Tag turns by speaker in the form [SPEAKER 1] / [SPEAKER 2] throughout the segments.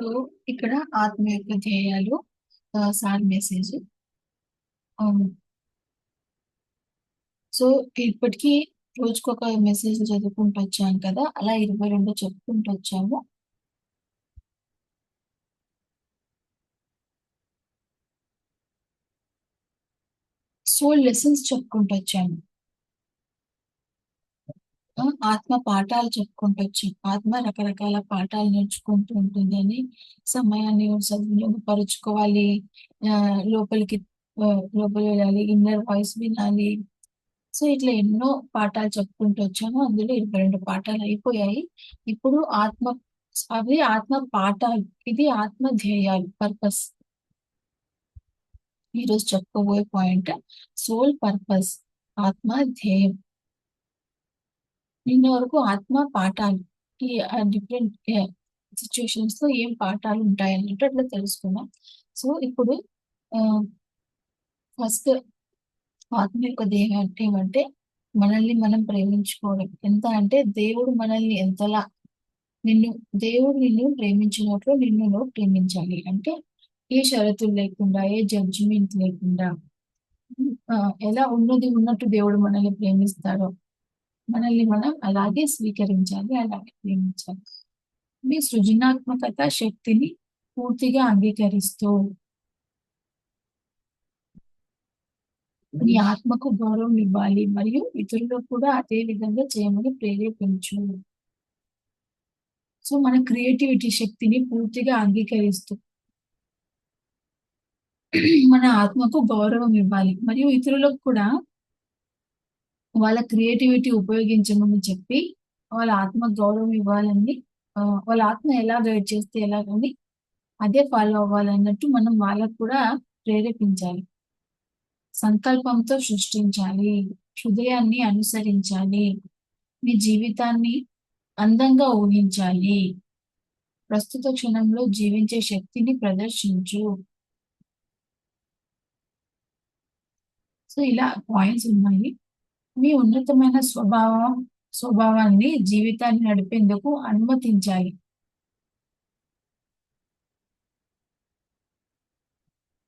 [SPEAKER 1] So ఇక్కడ ఆత్మ యొక్క ధ్యేయాలు సార్ మెసేజ్ సో ఇప్పటికీ రోజుకొక మెసేజ్ చదువుకుంటూ వచ్చాం కదా అలా ఇరవై రెండు చెప్పుకుంటూ వచ్చాము సో లెసన్స్ చెప్పుకుంటూ వచ్చాము ఆత్మ పాఠాలు చెప్పుకుంటూ వచ్చాం ఆత్మ రకరకాల పాఠాలు నేర్చుకుంటూ ఉంటుందని సమయాన్ని సద్వినియోగపరుచుకోవాలి. ఆ, లోపలికి లోపలి వెళ్ళాలి ఇన్నర్ వాయిస్ వినాలి. సో ఇట్లా ఎన్నో పాఠాలు చెప్పుకుంటూ వచ్చాము అందులో ఇరవై రెండు పాఠాలు అయిపోయాయి. ఇప్పుడు ఆత్మ అవి ఆత్మ పాఠాలు. ఇది ఆత్మ ధ్యేయాలు పర్పస్ ఈరోజు చెప్పుకోబోయే పాయింట్ సోల్ పర్పస్ ఆత్మ ధ్యేయం. నిన్న వరకు ఆత్మ పాఠాలు ఈ డిఫరెంట్ సిచ్యువేషన్స్లో ఏం పాఠాలు ఉంటాయి అన్నట్టు అట్లా తెలుసుకున్నాం సో ఇప్పుడు ఫస్ట్ ఆత్మ యొక్క దేహం అంటే ఏమంటే మనల్ని మనం ప్రేమించుకోవడం. ఎంత అంటే దేవుడు మనల్ని ఎంతలా నిన్ను దేవుడు నిన్ను ప్రేమించినట్లు నిన్ను ప్రేమించాలి. అంటే ఏ షరతులు లేకుండా ఏ జడ్జిమెంట్ లేకుండా ఎలా ఉన్నది ఉన్నట్టు దేవుడు మనల్ని ప్రేమిస్తాడో మనల్ని మనం అలాగే స్వీకరించాలి అలాగే ప్రేమించాలి. మీ సృజనాత్మకత శక్తిని పూర్తిగా అంగీకరిస్తూ మీ ఆత్మకు గౌరవం ఇవ్వాలి మరియు ఇతరులకు కూడా అదే విధంగా చేయమని ప్రేరేపించు. సో మన క్రియేటివిటీ శక్తిని పూర్తిగా అంగీకరిస్తూ మన ఆత్మకు గౌరవం ఇవ్వాలి మరియు ఇతరులకు కూడా వాళ్ళ క్రియేటివిటీ ఉపయోగించమని చెప్పి వాళ్ళ ఆత్మ గౌరవం ఇవ్వాలని వాళ్ళ ఆత్మ ఎలా గైడ్ చేస్తే ఎలాగని అదే ఫాలో అవ్వాలన్నట్టు మనం వాళ్ళకు కూడా ప్రేరేపించాలి. సంకల్పంతో సృష్టించాలి. హృదయాన్ని అనుసరించాలి. మీ జీవితాన్ని అందంగా ఊహించాలి. ప్రస్తుత క్షణంలో జీవించే శక్తిని ప్రదర్శించు. సో ఇలా పాయింట్స్ ఉన్నాయి. మీ ఉన్నతమైన స్వభావం స్వభావాన్ని జీవితాన్ని నడిపేందుకు అనుమతించాలి.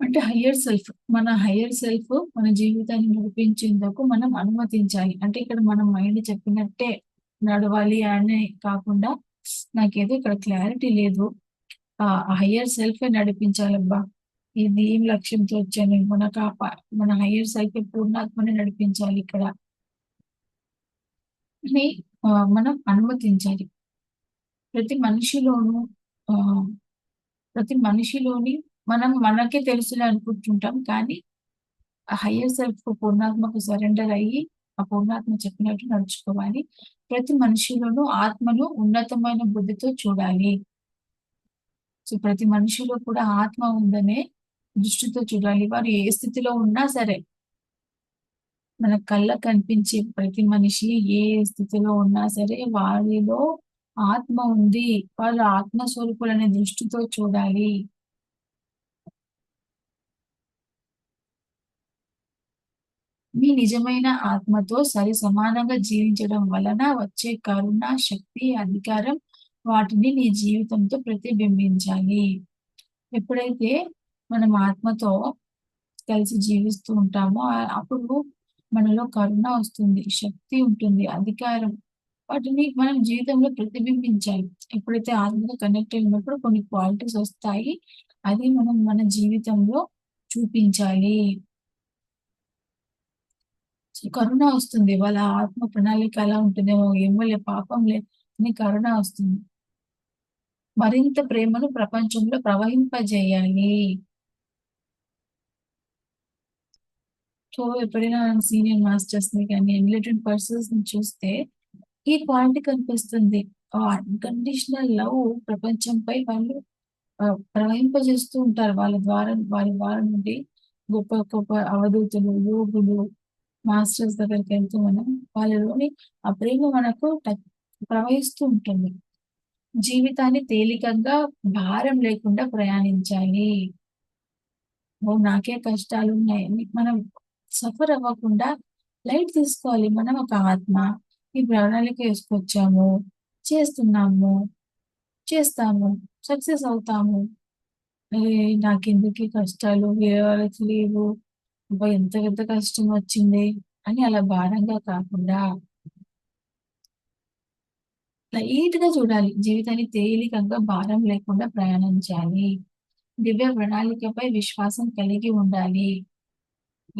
[SPEAKER 1] అంటే హయ్యర్ సెల్ఫ్ మన హయ్యర్ సెల్ఫ్ మన జీవితాన్ని నడిపించేందుకు మనం అనుమతించాలి. అంటే ఇక్కడ మన మైండ్ చెప్పినట్టే నడవాలి అని కాకుండా నాకేదో ఇక్కడ క్లారిటీ లేదు. ఆ హయ్యర్ సెల్ఫ్ నడిపించాలబ్బా. ఇది ఏం లక్ష్యంతో వచ్చాను? మనకు మన హయ్యర్ సెల్ఫ్ పూర్ణాత్మని నడిపించాలి ఇక్కడ. ని మనం అనుమతించాలి. ప్రతి మనిషిలోనూ ఆ, ప్రతి మనిషిలోని మనం మనకే తెలుసులే అనుకుంటుంటాం. కానీ ఆ హయ్యర్ సెల్ఫ్ పూర్ణాత్మకు సరెండర్ అయ్యి ఆ పూర్ణాత్మ చెప్పినట్టు నడుచుకోవాలి. ప్రతి మనిషిలోనూ ఆత్మను ఉన్నతమైన బుద్ధితో చూడాలి. సో ప్రతి మనిషిలో కూడా ఆత్మ ఉందనే దృష్టితో చూడాలి. వారు ఏ స్థితిలో ఉన్నా సరే మన కళ్ళ కనిపించే ప్రతి మనిషి ఏ స్థితిలో ఉన్నా సరే వారిలో ఆత్మ ఉంది. వాళ్ళు ఆత్మ స్వరూపులనే దృష్టితో చూడాలి. మీ నిజమైన ఆత్మతో సరి సమానంగా జీవించడం వలన వచ్చే కరుణ శక్తి అధికారం వాటిని నీ జీవితంతో ప్రతిబింబించాలి. ఎప్పుడైతే మనం ఆత్మతో కలిసి జీవిస్తూ ఉంటామో అప్పుడు మనలో కరుణ వస్తుంది శక్తి ఉంటుంది అధికారం. వాటిని మనం జీవితంలో ప్రతిబింబించాలి. ఎప్పుడైతే ఆత్మతో కనెక్ట్ అయినప్పుడు కొన్ని క్వాలిటీస్ వస్తాయి. అది మనం మన జీవితంలో చూపించాలి. కరుణ వస్తుంది. వాళ్ళ ఆత్మ ప్రణాళిక ఎలా ఉంటుందేమో ఏమో లే పాపం లే అని కరుణ వస్తుంది. మరింత ప్రేమను ప్రపంచంలో ప్రవహింపజేయాలి. సో ఎప్పుడైనా సీనియర్ మాస్టర్స్ని కానీ ఎన్లిటెడ్ పర్సన్స్ని చూస్తే ఈ క్వాలిటీ కనిపిస్తుంది. అన్కండిషనల్ లవ్ ప్రపంచంపై వాళ్ళు ప్రవహింపజేస్తూ ఉంటారు. వాళ్ళ ద్వారా వారి ద్వారా నుండి గొప్ప గొప్ప అవధూతులు యోగులు మాస్టర్స్ దగ్గరికి వెళ్తూ మనం వాళ్ళలోని ఆ ప్రేమ మనకు ప్రవహిస్తూ ఉంటుంది. జీవితాన్ని తేలికగా భారం లేకుండా ప్రయాణించాలి. ఓ నాకే కష్టాలు ఉన్నాయని మనం సఫర్ అవ్వకుండా లైట్ తీసుకోవాలి. మనం ఒక ఆత్మ. ఈ ప్రణాళిక వేసుకొచ్చాము చేస్తున్నాము. చేస్తాము. సక్సెస్ అవుతాము. అరే నాకెందుకు కష్టాలు? వేరే వాళ్ళకి లేవు. అబ్బా ఎంత పెద్ద కష్టం వచ్చింది అని అలా భారంగా కాకుండా లైట్గా చూడాలి. జీవితాన్ని తేలికంగా భారం లేకుండా ప్రయాణించాలి. దివ్య ప్రణాళికపై విశ్వాసం కలిగి ఉండాలి.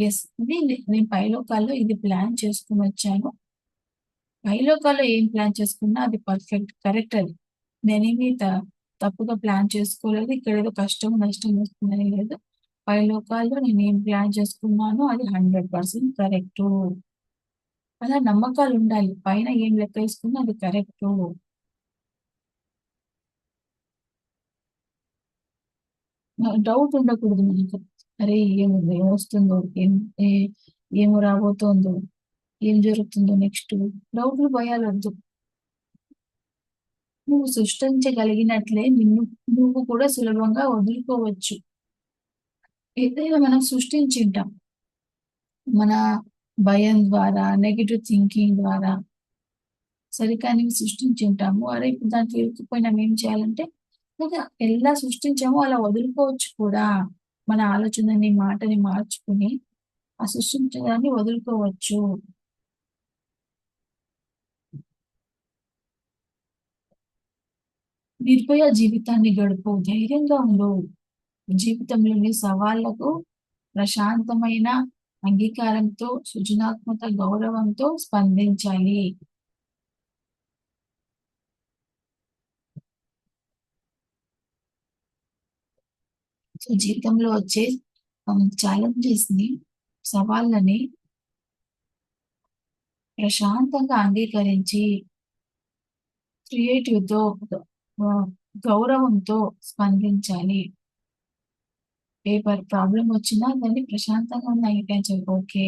[SPEAKER 1] ఎస్ ఇది నేను పైలోకాల్లో ఇది ప్లాన్ చేసుకుని వచ్చాను. పైలోకాల్లో ఏం ప్లాన్ చేసుకున్నా అది పర్ఫెక్ట్ కరెక్ట్ అది. నేనేమి త- తప్పుగా ప్లాన్ చేసుకోలేదు ఇక్కడ ఏదో కష్టం నష్టం వస్తుందని లేదు. పైలోకాల్లో నేను ఏం ప్లాన్ చేసుకున్నానో అది హండ్రెడ్ పర్సెంట్ కరెక్ట్. అలా నమ్మకాలు ఉండాలి పైన ఏం లెక్క వేసుకున్నా అది కరెక్ట్. డౌట్ ఉండకూడదు మనకు. అరే ఏమి ఏమొస్తుందో? ఏం ఏ- ఏమో రాబోతోందో? ఏం జరుగుతుందో నెక్స్ట్? డౌట్లు భయాలొద్దు నువ్వు సృష్టించగలిగినట్లే నిన్ను నువ్వు కూడా సులభంగా వదులుకోవచ్చు. ఏదైనా మనం సృష్టించింటాం. మన భయం ద్వారా నెగిటివ్ థింకింగ్ ద్వారా సరికానివి సృష్టించింటాము. అరే ఇప్పుడు దాంట్లో ఇరుక్కుపోయినాం. ఏం చేయాలంటే ఇంకా ఎలా సృష్టించామో అలా వదులుకోవచ్చు కూడా. మన ఆలోచనని మాటని మార్చుకుని ఆ సృష్టించడాన్ని వదులుకోవచ్చు. నిర్భయ జీవితాన్ని గడుపు. ధైర్యంగా ఉండు. జీవితంలోని సవాళ్ళకు ప్రశాంతమైన అంగీకారంతో సృజనాత్మక గౌరవంతో స్పందించాలి. సో జీవితంలో వచ్చే ఛాలెంజెస్ని సవాళ్ళని ప్రశాంతంగా అంగీకరించి క్రియేటివ్తో గౌరవంతో స్పందించాలి. పేపర్ ప్రాబ్లం వచ్చినా దాన్ని ప్రశాంతంగా ఉన్న అంగీకరించాలి ఓకే.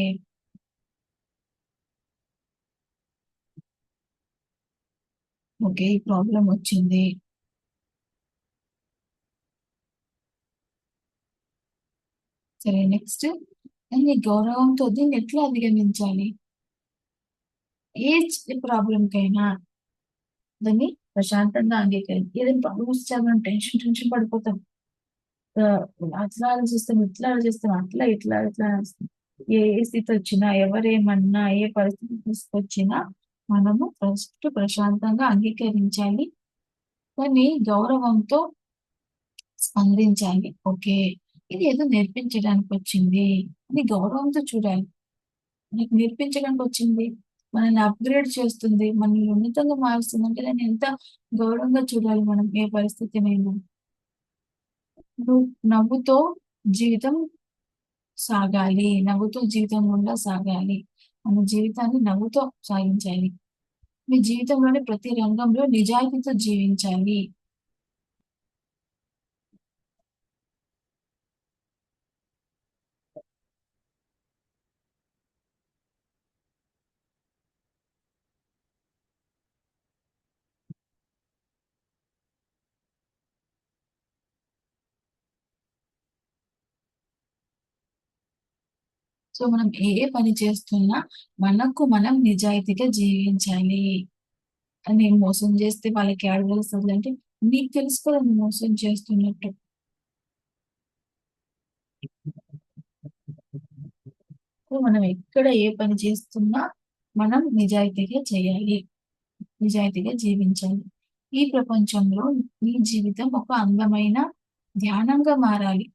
[SPEAKER 1] ఓకే ఈ ప్రాబ్లం వచ్చింది. సరే నెక్స్ట్ దాన్ని గౌరవంతో దీన్ని ఎట్లా అధిగమించాలి? ఏ ప్రాబ్లంకైనా దాన్ని ప్రశాంతంగా అంగీకరించి ఏదైనా ప్రాబ్లం వస్తే మనం టెన్షన్ టెన్షన్ పడిపోతాం. అట్లా ఆలోచిస్తాం ఇట్లా ఆలోచిస్తాం అట్లా ఇట్లా ఇట్లా ఏ ఏ స్థితి వచ్చినా ఎవరేమన్నా ఏ పరిస్థితి తీసుకొచ్చినా మనము ఫస్ట్ ప్రశాంతంగా అంగీకరించాలి. దాన్ని గౌరవంతో స్పందించాలి. ఓకే. ఇది ఏదో నేర్పించడానికి వచ్చింది అని గౌరవంతో చూడాలి. నీకు నేర్పించడానికి వచ్చింది మనల్ని అప్గ్రేడ్ చేస్తుంది. మనల్ని ఉన్నతంగా మారుస్తుంది. అంటే దాన్ని ఎంత గౌరవంగా చూడాలి మనం ఏ పరిస్థితినైనా. నువ్వు నవ్వుతో జీవితం సాగాలి. నవ్వుతో జీవితం గుండా సాగాలి. మన జీవితాన్ని నవ్వుతో సాగించాలి. మీ జీవితంలోని ప్రతి రంగంలో నిజాయితీతో జీవించాలి. సో మనం ఏ పని చేస్తున్నా మనకు మనం నిజాయితీగా జీవించాలి. అని నేను మోసం చేస్తే వాళ్ళకి ఏడ అంటే నీకు తెలుసు కదా మోసం చేస్తున్నట్టు. మనం ఎక్కడ ఏ పని చేస్తున్నా మనం నిజాయితీగా చేయాలి. నిజాయితీగా జీవించాలి. ఈ ప్రపంచంలో నీ జీవితం ఒక అందమైన ధ్యానంగా మారాలి.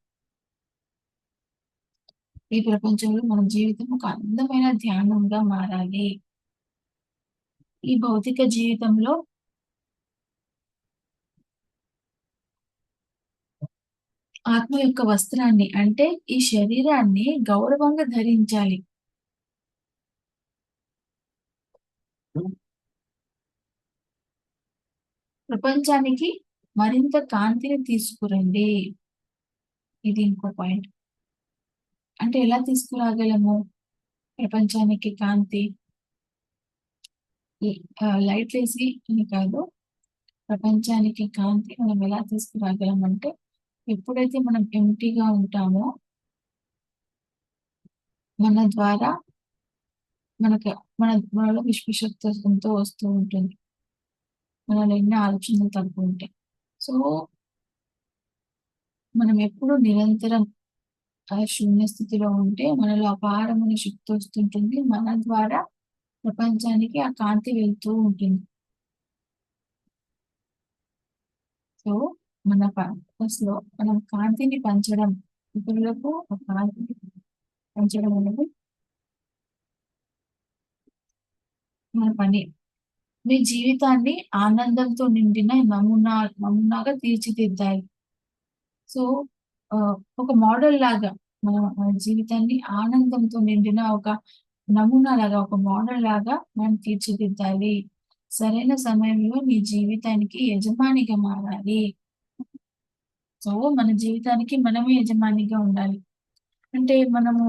[SPEAKER 1] ఈ ప్రపంచంలో మన జీవితం ఒక అందమైన ధ్యానంగా మారాలి. ఈ భౌతిక జీవితంలో ఆత్మ యొక్క వస్త్రాన్ని అంటే ఈ శరీరాన్ని గౌరవంగా ధరించాలి. ప్రపంచానికి మరింత కాంతిని తీసుకురండి. ఇది ఇంకో పాయింట్. అంటే ఎలా తీసుకురాగలము? ప్రపంచానికి కాంతి. లైట్ వేసి అని కాదు ప్రపంచానికి కాంతి మనం ఎలా తీసుకురాగలం అంటే ఎప్పుడైతే మనం ఎంటీగా ఉంటామో మన ద్వారా మనకు మన మనలో విశ్వశక్తితో వస్తూ ఉంటుంది. మనలో ఎన్నో ఆలోచనలు తగ్గు ఉంటాయి. సో మనం ఎప్పుడు నిరంతరం ఆ శూన్య స్థితిలో ఉంటే మనలో అపారమైన శక్తి వస్తుంటుంది. మన ద్వారా ప్రపంచానికి ఆ కాంతి వెళ్తూ ఉంటుంది. సో మన పర్పస్లో మనం కాంతిని పంచడం ఇతరులకు ఆ కాంతిని పంచడం అనేది మన పని. మీ జీవితాన్ని ఆనందంతో నిండిన నమూనా నమూనాగా తీర్చిదిద్దాయి సో ఒక మోడల్ లాగా మన మన జీవితాన్ని ఆనందంతో నిండిన ఒక నమూనా లాగా ఒక మోడల్ లాగా మనం తీర్చిదిద్దాలి. సరైన సమయంలో నీ జీవితానికి యజమానిగా మారాలి. సో మన జీవితానికి మనమే యజమానిగా ఉండాలి. అంటే మనము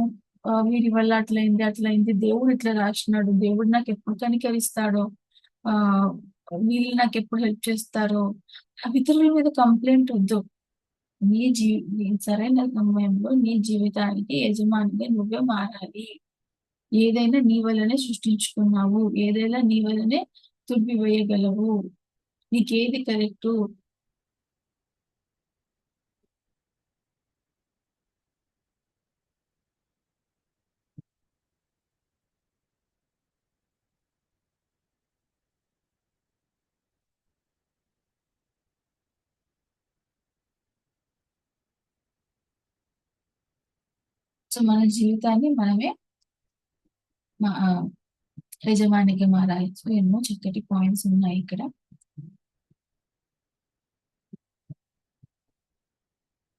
[SPEAKER 1] వీరి వల్ల అట్లయింది అట్లయింది దేవుడు ఇట్లా రాసినాడు దేవుడు నాకు ఎప్పుడు కనికరిస్తాడో ఆ వీళ్ళు నాకు ఎప్పుడు హెల్ప్ చేస్తారో ఇతరుల మీద కంప్లైంట్ వద్దు. నీ జీ సరైన సమయంలో నీ జీవితానికి యజమానిగా నువ్వే మారాలి. ఏదైనా నీ వల్లనే సృష్టించుకున్నావు. ఏదైనా నీ వల్లనే తుడిపివేయగలవు. నీకేది కరెక్టు? సో మన జీవితాన్ని మనమే యజమానికి మారాలి. సో ఎన్నో చక్కటి పాయింట్స్ ఉన్నాయి ఇక్కడ.